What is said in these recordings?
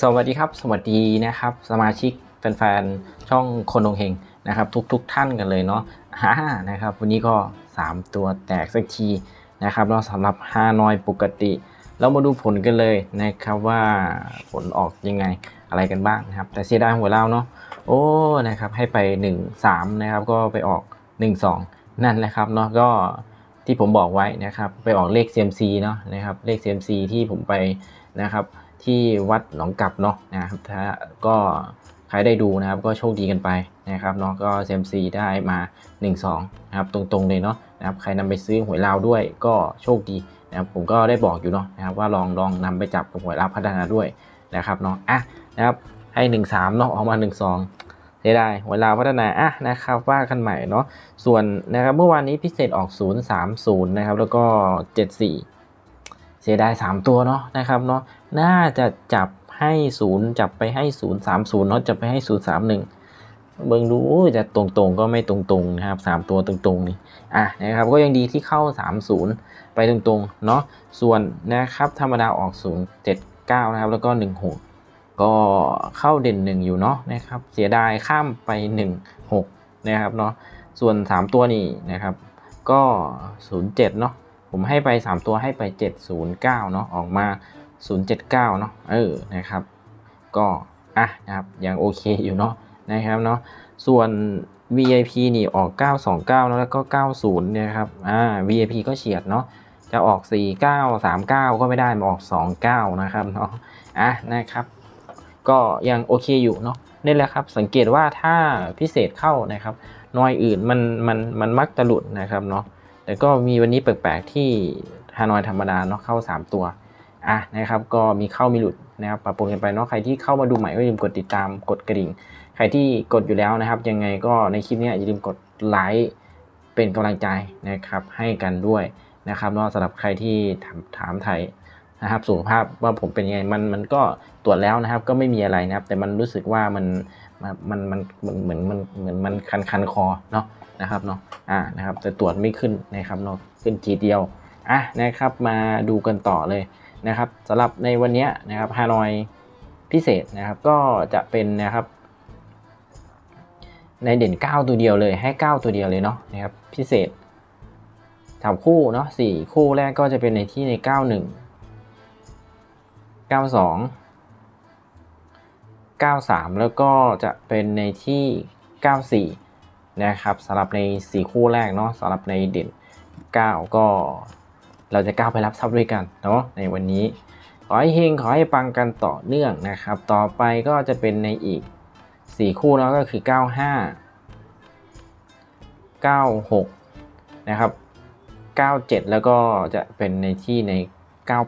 สวัสดีครับ สวัสดีนะครับ สมาชิกแฟนๆ ช่องคนดงเฮงนะครับ ทุกๆทท่านกันเลยเนาะฮ่านะครับ วันนี้ก็ 3 ตัวแตกสักทีนะครับแล้วสำหรับฮานอยปกติ เรามาดูผลกันเลยนะครับว่าผลออกยังไงอะไรกันบ้างนะครับ แต่เสียดายหัวเราเนาะโอ้นะครับให้ไป 1 3 นะครับ ก็ไปออก 1 2 นั่นแหละครับเนาะก็ที่ผมบอกไว้นะครับ ไปออกเลข CMC เนาะนะครับเลข CMC ที่ผมไปนะครับ ที่วัดหนองกับเนาะนะครับถ้าก็ใครได้ดูนะครับก็โชคดีกันไปนะครับเนาะก็ CMC ได้มา 1-2นะครับตรงๆเลยเนาะนะครับใครนำไปซื้อหวยลาวด้วยก็โชคดีนะครับผมก็ได้บอกอยู่เนาะนะครับว่าลองลองนำไปจับกับหวยลาวพัฒนาด้วยนะครับเนาะอะนะครับให้ 1-3เนาะออกมา 1-2เสียดายหวยลาวพัฒนาอะนะครับว่ากันใหม่เนาะส่วนนะครับเมื่อวานนี้พิเศษออก 0-3-0นะครับแล้วก็ 7-4 เสียดาย 3 ตัวเนาะนะครับเนาะน่าจะจับให้ศูนย์จับไปให้ศูนย์สามศูนย์เนาะจับไปให้ศูนย์สามหนึ่งเบิ่งดูจะตรงๆ ก็ไม่ตรงๆนะครับสามตัวตรงๆนี่อะนะครับก็ยังดีที่เข้า 30 ไปตรงๆเนาะส่วนนะครับธรรมดาออก 0 7 9 นะครับ แล้วก็ 16ก็เข้าเด่น 1 อยู่เนาะนะครับ เสียดายข้ามไป 1 6 นะครับเนาะส่วน 3 ตัวนี่นะครับ ก็ 07 เนาะ ผมให้ไป 3 ตัวให้ไป 709เนาะออกมา 079เนาะเออนะครับ ก็อะนะครับยังโอเคอยู่เนาะนะครับเนาะส่วน VIP นี่ออก 929 แล้วก็ 90เนี่ยครับอ่า VIP ก็เฉียดเนาะจะออก 49 39 ก็ไม่ได้มาออก 29 นะครับเนาะอะนะครับก็ยังโอเคอยู่เนาะนี่แหละครับสังเกตว่าถ้าพิเศษเข้านะครับนอยอื่นมันมันมันมักจะหลุดนะครับเนาะ แต่ก็มีวันนี้แปลกๆที่ฮานอยธรรมดาเนาะเข้า 3 ตัวอะนะครับก็มีเข้ามีหลุดนะครับปรับปรุงกันไปเนาะใครที่เข้ามาดูใหม่ก็อย่าลืมกดติดตามกดกระดิ่ง ใครที่กดอยู่แล้วนะครับ ยังไงก็ในคลิปนี้อย่าลืมกดไลค์เป็นกำลังใจนะครับให้กันด้วยนะครับเนาะสำหรับใครที่ถามถามไทยนะครับสุขภาพว่าผมเป็นยังไงมันมันก็ตรวจแล้วนะครับก็ไม่มีอะไรนะครับ แต่มันรู้สึกว่ามันมันมันมันเหมือนมันเหมือนมันคันคันคอเนาะ นะครับเนาะอ่านะครับแต่ตรวจไม่ขึ้นนะครับเนาะขึ้นทีเดียวอะนะครับมาดูกันต่อเลยนะครับสำหรับในวันนี้นะครับฮานอยพิเศษนะครับก็จะเป็นนะครับในเด่น 9 ตัวเดียวเลยให้ 9 ตัวเดียวเลยเนาะนะครับพิเศษสามคู่เนาะสี่คู่แรกก็จะเป็นในที่ใน 91 92 93 แล้วก็จะเป็นในที่ 94 นะครับสำหรับใน 4 คู่แรกเนาะสำหรับในเด่น 9 ก็เราจะก้าวไปรับทรัพย์ด้วยกันเนาะในวันนี้ ขอให้เฮงขอให้ปังกันต่อเนื่องนะครับ ต่อไปก็จะเป็นในอีก 4 คู่แล้วก็คือ 95 96 นะครับ 97 แล้วก็จะเป็นในที่ใน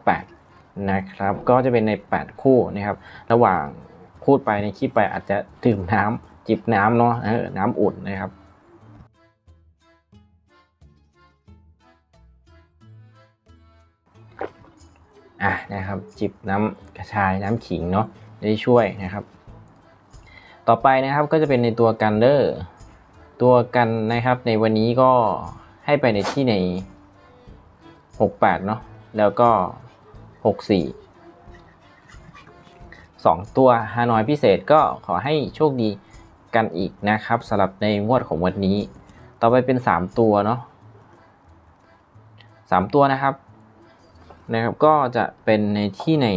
98 นะครับ ก็จะเป็นใน 8 คู่นะครับ ระหว่างพูดไปในคลิปไปอาจจะดื่มน้ำ จิบน้ำเนาะน้ำอุ่นนะครับอะนะครับจิบน้ำกระชายน้ำขิงเนาะได้ช่วยนะครับ ต่อไปนะครับก็จะเป็นในตัวกันเดอร์ตัวกันนะครับในวันนี้ก็ให้ไปในที่ใน 68 เนาะแล้วก็ 64 2 ตัวฮานอยพิเศษก็ขอให้โชคดี กันอีกนะครับสำหรับในงวดของวันนี้ ต่อไปเป็น 3 ตัวเนาะ3ตัวนะครับนะครับ ก็จะเป็นในที่ใน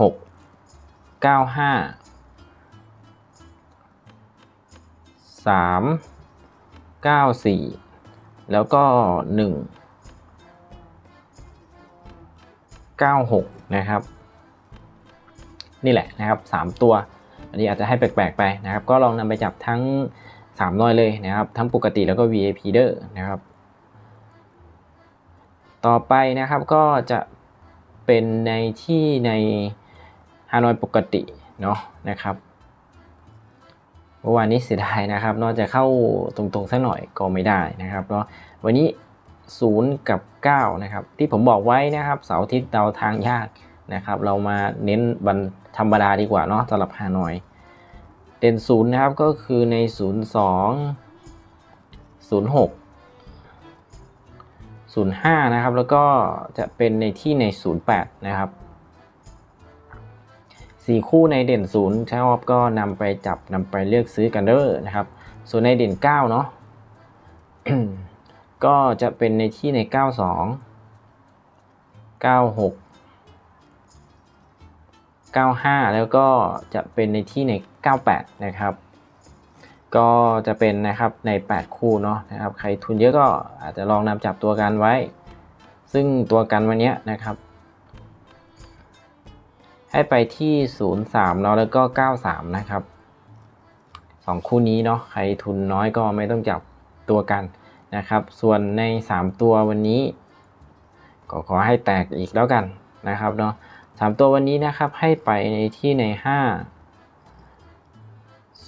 6 9 5 3 9 4 แล้วก็ 1 9 6 นะครับ นี่แหละนะครับ 3 ตัว อันนี้อาจจะให้แปลกๆไปนะครับ ก็ลองนำไปจับทั้ง3น้อยเลยนะครับ ทั้งปกติแล้วก็ VIP เดอร์นะครับ ต่อไปนะครับก็จะเป็นในที่ในฮานอยปกติเนาะนะครับเมื่อวานนี้เสียดายนะครับนอกจากเข้าตรงๆสักหน่อยก็ไม่ได้นะครับเนาะวันนี้ 0 กับ 9 นะครับ ที่ผมบอกไว้นะครับ เสาร์อาทิตย์เดาทางยาก นะครับ เรามาเน้นบันธรรมดาดีกว่าเนาะสำหรับฮานอย เด่นศูนย์นะครับก็คือใน 02 06 05 นะครับ แล้วก็จะเป็นในที่ใน 08 นะครับสี่คู่ในเด่นศูนย์ชอบก็นำไปจับนำไปเลือกซื้อกันเด้อนะครับ ส่วนในเด่นเก้าเนาะก็จะเป็นในที่ในเก้าสองเก้าหก เก้าห้าแล้วก็จะเป็นในที่ในเก้าแปดนะครับ ก็จะเป็นนะครับใน 8 คู่เนาะนะครับ ใครทุนเยอะก็อาจจะลองนำจับตัวกันไว้ ซึ่งตัวกันวันนี้นะครับ ให้ไปที่ 03เนาะแล้วก็ 93 นะครับ 2 คู่นี้เนาะใครทุนน้อยก็ไม่ต้องจับตัวกันนะครับ ส่วนใน 3 ตัววันนี้ ก็ขอให้แตกอีกแล้วกันนะครับเนาะ สามตัววันนี้นะครับให้ไปในที่ใน 5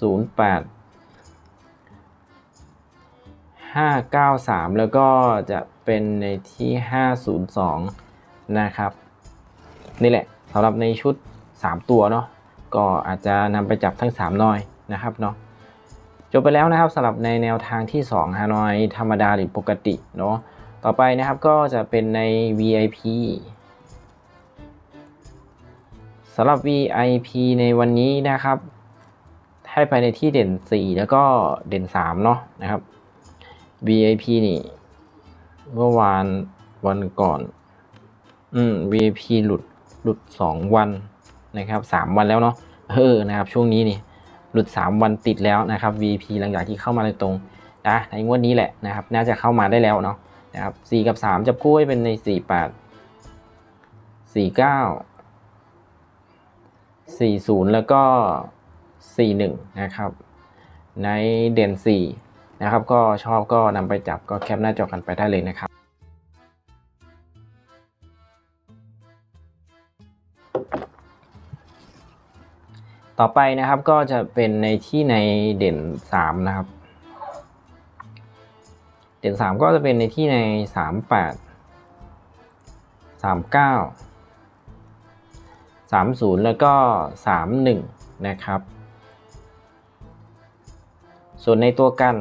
08 593 แล้วก็จะเป็นในที่ 502 นะครับ นี่แหละสำหรับในชุด 3 ตัวเนาะก็อาจจะนำไปจับทั้ง3น้อยนะครับเนาะจบไปแล้วนะครับสำหรับในแนวทางที่2ฮานอยธรรมดาหรือปกติเนาะต่อไปนะครับก็จะเป็นใน VIP สำหรับ VIP ในวันนี้นะครับ ให้ไปในที่เด่น 4 แล้วก็เด่น 3 เนาะนะครับ VIP นี่ เมื่อวานวันก่อน อืม VIP หลุดหลุด 2 วันนะครับ 3 วันแล้วเนาะเออนะครับ ช่วงนี้นี่ หลุด 3 วันติดแล้วนะครับ VIP หลังจากที่เข้ามาในตรงนะในงวดนี้แหละนะครับ น่าจะเข้ามาได้แล้วเนาะนะครับ4กับ 3 จับคู่ให้เป็นใน 48 49 40 แล้วก็ 41 นะครับ ในเด่น4นะครับ ก็ชอบก็นำไปจับก็แคปหน้าจอกันไปได้เลยนะครับ ต่อไปนะครับก็จะเป็นในที่ในเด่น 3 นะครับ เด่น 3 ก็จะเป็นในที่ใน 38 39 30 แล้วก็ 31 นะครับ ส่วนในตัวกัน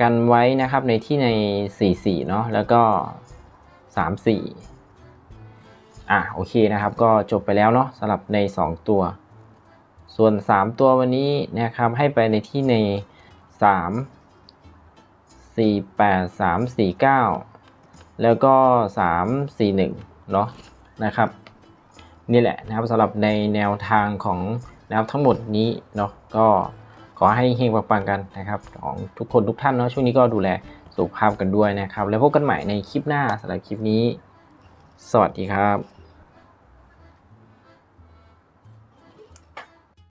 กันไว้นะครับในที่ใน 44 เนาะแล้วก็ 34 อะโอเคนะครับก็จบไปแล้วเนาะสำหรับใน 2 ตัว ส่วน 3 ตัววันนี้นะครับให้ไปในที่ใน 3 4 8 3 4 9 แล้วก็ 3 4 1 เนาะนะครับ นี่แหละนะครับสำหรับในแนวทางของนะครับทั้งหมดนี้เนาะก็ขอให้เฮงปังๆกันนะครับของทุกคนทุกท่านเนาะช่วงนี้ก็ดูแลสุขภาพกันด้วยนะครับ แล้วพบกันใหม่ในคลิปหน้าสำหรับคลิปนี้ สวัสดีครับ